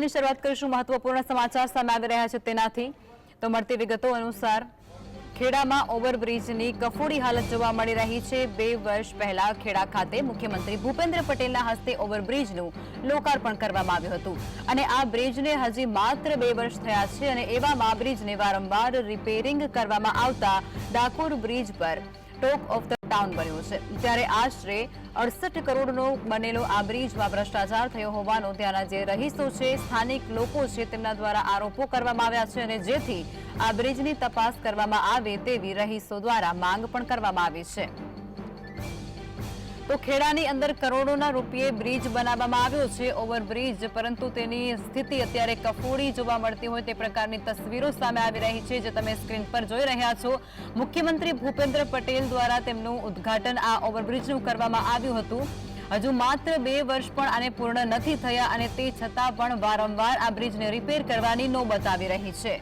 ની શરૂઆત કરીશું મહત્વપૂર્ણ સમાચાર સામે આવી રહ્યા છે તેનાથી. તો મળતી વિગતો અનુસાર, ખેડામાં ઓવરબ્રિજની કફોડી હાલત જોવા મળી રહી છે. બે વર્ષ પહેલા ખેડા ખાતે મુખ્યમંત્રી ભૂપેન્દ્ર પટેલના હસ્તે ઓવરબ્રિજનું લોકાર્પણ કરવામાં આવ્યું હતું. અને આ બ્રિજને હજી માત્ર બે વર્ષ થયા છે અને એવામાં બ્રિજને વારંવાર રિપેરિંગ કરવામાં આવતા ડાકોર બ્રિજ પર ટોક ઓફ ધ ટાઉન બન્યો છે. ત્યારે આશરે અડસઠ કરોડનો બનેલો આ બ્રિજમાં ભ્રષ્ટાચાર થયો હોવાનો ત્યાંના જે રહીશો છે, સ્થાનિક લોકો છે, તેમના દ્વારા આરોપો કરવામાં આવ્યા છે અને જેથી આ બ્રિજની તપાસ કરવામાં આવે તેવી રહીશો દ્વારા માંગ પણ કરવામાં આવી છે. તો ખેડાની અંદર કરોડોના રૂપિયે બ્રિજ બનાવવામાં આવ્યો છે, ઓવરબ્રિજ. પરંતુ તેની સ્થિતિ અત્યારે કફોડી જોવા મળતી હોય તે પ્રકારની તસવીરો સામે આવી રહી છે, જે તમે સ્ક્રીન પર જોઈ રહ્યા છો. મુખ્યમંત્રી ભૂપેન્દ્ર પટેલ દ્વારા તેમનું ઉદ્ઘાટન આ ઓવરબ્રિજનું કરવામાં આવ્યું હતું. હજુ માત્ર બે વર્ષ પણ આને પૂર્ણ નથી થયા અને તે છતાં પણ વારંવાર આ બ્રિજને રિપેર કરવાની નોબત આવી રહી છે.